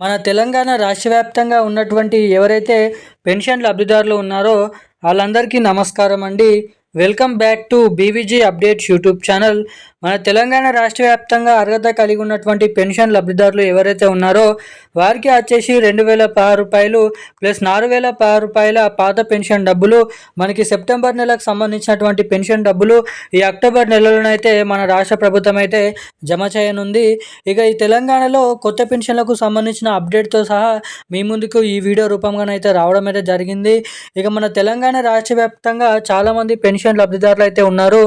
మన తెలంగాణ రాష్ట్ర వ్యాప్తంగా ఉన్నటువంటి ఎవరైతే పెన్షన్ లబ్ధిదారులు ఉన్నారో వాళ్ళందరికీ నమస్కారం అండి. Welcome back to BVG updates YouTube channel. మన తెలంగాణ రాష్ట్ర వ్యాప్తంగా అర్హత కలిగి ఉన్నటువంటి పెన్షన్ లబ్ధిదారులు ఎవరైతే ఉన్నారో వారికి వచ్చేసి రెండు వేల పది రూపాయలు ప్లస్ నాలుగు వేల పది రూపాయల పాత పెన్షన్ డబ్బులు మనకి సెప్టెంబర్ నెలకు సంబంధించినటువంటి పెన్షన్ డబ్బులు ఈ అక్టోబర్ నెలలోనైతే మన రాష్ట్ర ప్రభుత్వం అయితే జమ చేయనుంది. ఇక ఈ తెలంగాణలో కొత్త పెన్షన్లకు సంబంధించిన అప్డేట్తో సహా మీ ముందుకు ఈ వీడియో రూపంగానైతే రావడం అయితే జరిగింది. ఇక మన తెలంగాణ రాష్ట్ర వ్యాప్తంగా చాలామంది పెన్షన్ పెన్షన్ లబ్ధిదారులు అయితే ఉన్నారు.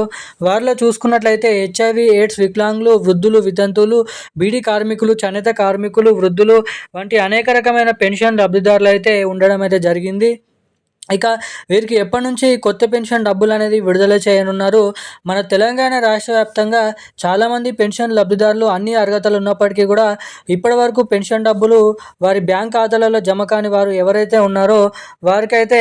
వారిలో చూసుకున్నట్లయితే హెచ్ఐవి ఎయిడ్స్ వికలాంగులు వృద్ధులు వితంతువులు బీడీ కార్మికులు చేనేత కార్మికులు వృద్ధులు వంటి అనేక రకమైన పెన్షన్ లబ్ధిదారులు అయితే ఉండడం అయితే జరిగింది. ఇక వీరికి ఎప్పటి నుంచి కొత్త పెన్షన్ డబ్బులు అనేది విడుదల చేయనున్నారు? మన తెలంగాణ రాష్ట్ర వ్యాప్తంగా చాలామంది పెన్షన్ లబ్ధిదారులు అన్ని అర్హతలు ఉన్నప్పటికీ కూడా ఇప్పటి వరకు పెన్షన్ డబ్బులు వారి బ్యాంక్ ఖాతాలలో జమ కాని వారు ఎవరైతే ఉన్నారో వారికైతే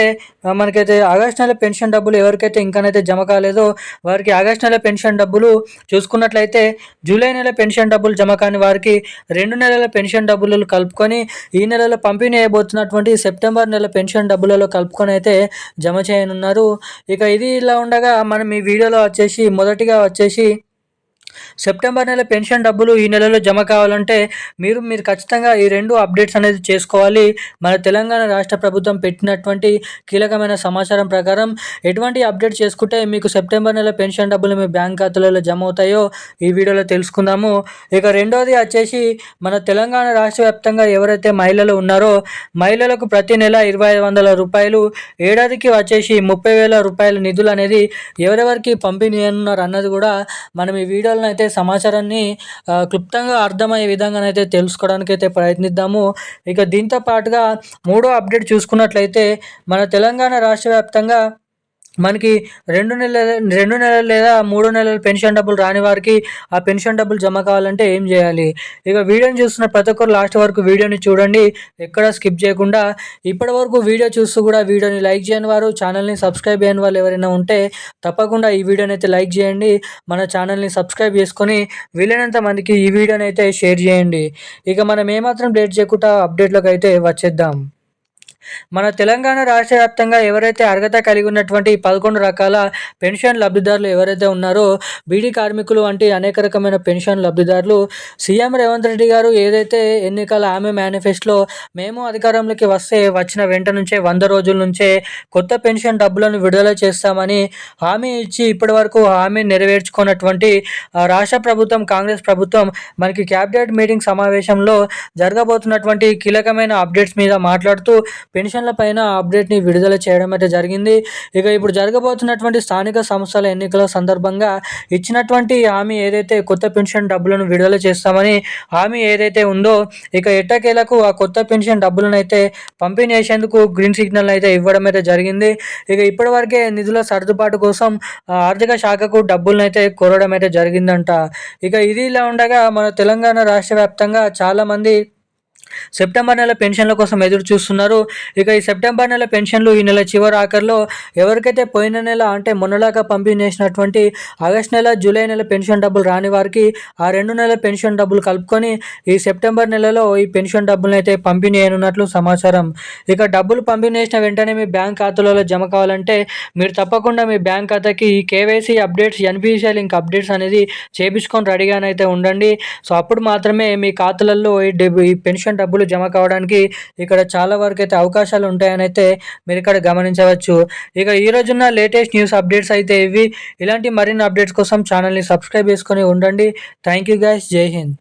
మనకైతే ఆగస్ట్ నెల పెన్షన్ డబ్బులు ఎవరికైతే ఇంకానైతే జమ కాలేదో వారికి ఆగస్ట్ నెల పెన్షన్ డబ్బులు చూసుకున్నట్లయితే జూలై నెల పెన్షన్ డబ్బులు జమ కాని వారికి రెండు నెలల పెన్షన్ డబ్బులు కలుపుకొని ఈ నెలలో పంపిణీ అయిపోతున్నటువంటి సెప్టెంబర్ నెల పెన్షన్ డబ్బులలో కలుపుకొని అయితే జమ చేయనున్నారు. ఇక ఇది ఇలా ఉండగా మనం ఈ వీడియోలో వచ్చేసి మొదటిగా వచ్చేసి సెప్టెంబర్ నెల పెన్షన్ డబ్బులు ఈ నెలలో జమ కావాలంటే మీరు మీరు ఖచ్చితంగా ఈ రెండు అప్డేట్స్ అనేది చేసుకోవాలి. మన తెలంగాణ రాష్ట్ర ప్రభుత్వం పెట్టినటువంటి కీలకమైన సమాచారం ప్రకారం ఎటువంటి అప్డేట్ చేసుకుంటే మీకు సెప్టెంబర్ నెల పెన్షన్ డబ్బులు మీ బ్యాంక్ ఖాతాలలో జమ అవుతాయో ఈ వీడియోలో తెలుసుకుందాము. ఇక రెండోది వచ్చేసి మన తెలంగాణ రాష్ట్ర వ్యాప్తంగా ఎవరైతే మహిళలు ఉన్నారో మహిళలకు ప్రతి నెల ఇరవై ఐదు వందల రూపాయలు ఏడాదికి వచ్చేసి ముప్పై వేల రూపాయల నిధులు అనేది ఎవరెవరికి పంపిణీ అన్నారు అన్నది కూడా మనం ఈ వీడియోలో అయితే సమాచారాన్ని క్లుప్తంగా అర్థమయ్యే విధంగానైతే తెలుసుకోవడానికి అయితే ప్రయత్నిద్దాము. ఇక దీంతో పాటుగా మూడో అప్డేట్ చూసుకున్నట్లయితే మన తెలంగాణ రాష్ట్ర వ్యాప్తంగా మనకి రెండు నెలల రెండు నెలలు లేదా మూడు నెలల పెన్షన్ డబ్బులు రాని వారికి ఆ పెన్షన్ డబ్బులు జమ కావాలంటే ఏం చేయాలి? ఇక వీడియోని చూస్తున్న ప్రతి ఒక్కరు లాస్ట్ వరకు వీడియోని చూడండి. ఎక్కడ స్కిప్ చేయకుండా ఇప్పటి వరకు వీడియో చూస్తూ కూడా వీడియోని లైక్ చేయని వారు ఛానల్ని సబ్స్క్రైబ్ చేయని వాళ్ళు ఎవరైనా ఉంటే తప్పకుండా ఈ వీడియోని అయితే లైక్ చేయండి. మన ఛానల్ని సబ్స్క్రైబ్ చేసుకొని వీలైనంత మందికి ఈ వీడియోని అయితే షేర్ చేయండి. ఇక మనం ఏమాత్రం డేట్ చేయకుండా అప్డేట్లోకి అయితే వచ్చేద్దాం. మన తెలంగాణ రాష్ట్ర వ్యాప్తంగా ఎవరైతే అర్హత కలిగి ఉన్నటువంటి పదకొండు రకాల పెన్షన్ లబ్ధిదారులు ఎవరైతే ఉన్నారో బీడీ కార్మికులు వంటి అనేక రకమైన పెన్షన్ లబ్ధిదారులు. సీఎం రేవంత్ రెడ్డి గారు ఏదైతే ఎన్నికల ఆమె మేనిఫెస్టోలో మేము అధికారంలోకి వస్తే వచ్చిన వెంట నుంచే వంద రోజుల నుంచే కొత్త పెన్షన్ డబ్బులను విడుదల చేస్తామని హామీ ఇచ్చి ఇప్పటి వరకు హామీ నెరవేర్చుకున్నటువంటి రాష్ట్ర ప్రభుత్వం కాంగ్రెస్ ప్రభుత్వం మనకి క్యాబినెట్ మీటింగ్ సమావేశంలో జరగబోతున్నటువంటి కీలకమైన అప్డేట్స్ మీద మాట్లాడుతూ పెన్షన్ల పైన అప్డేట్ని విడుదల చేయడం అయితే జరిగింది. ఇక ఇప్పుడు జరగబోతున్నటువంటి స్థానిక సంస్థల ఎన్నికల సందర్భంగా ఇచ్చినటువంటి హామీ ఏదైతే కొత్త పెన్షన్ డబ్బులను విడుదల చేస్తామని హామీ ఏదైతే ఉందో ఇక ఎట్టకేలకు ఆ కొత్త పెన్షన్ డబ్బులను అయితే పంపిణీ చేసేందుకు గ్రీన్ సిగ్నల్ అయితే ఇవ్వడం అయితే జరిగింది. ఇక ఇప్పటివరకే నిధుల సర్దుబాటు కోసం ఆర్థిక శాఖకు డబ్బులను అయితే కోరడం అయితే జరిగిందంట. ఇక ఇది ఇలా ఉండగా మన తెలంగాణ రాష్ట్ర వ్యాప్తంగా చాలామంది సెప్టెంబర్ నెల పెన్షన్ల కోసం ఎదురు చూస్తున్నారు. ఇక ఈ సెప్టెంబర్ నెల పెన్షన్లు ఈ నెల చివరి ఆఖరిలో ఎవరికైతే పోయిన నెల అంటే మొన్నలాగా పంపిణీ చేసినటువంటి ఆగస్ట్ నెల జూలై నెల పెన్షన్ డబ్బులు రాని వారికి ఆ రెండు నెలల పెన్షన్ డబ్బులు కలుపుకొని ఈ సెప్టెంబర్ నెలలో ఈ పెన్షన్ డబ్బులను అయితే పంపిణీ అయినట్లు సమాచారం. ఇక డబ్బులు పంపిణీ చేసిన వెంటనే మీ బ్యాంక్ ఖాతాలలో జమ కావాలంటే మీరు తప్పకుండా మీ బ్యాంక్ ఖాతాకి ఈ KYC updates NPCI link updates అనేది చేపించుకొని రెడీగానైతే ఉండండి. సో అప్పుడు మాత్రమే మీ ఖాతాలలో ఈ పెన్షన్ డబ్బులు జమ కావడానికి ఇక్కడ చాలా వరకు అయితే అవకాశాలు ఉంటాయని అయితే మీరు ఇక్కడ గమనించవచ్చు. ఇక ఈ రోజున్న లేటెస్ట్ న్యూస్ అప్డేట్స్ అయితే ఇవి. ఇలాంటి మరిన్ని అప్డేట్స్ కోసం ఛానల్ని సబ్స్క్రైబ్ చేసుకొని ఉండండి. థ్యాంక్ యూ గైస్ జై హింద్.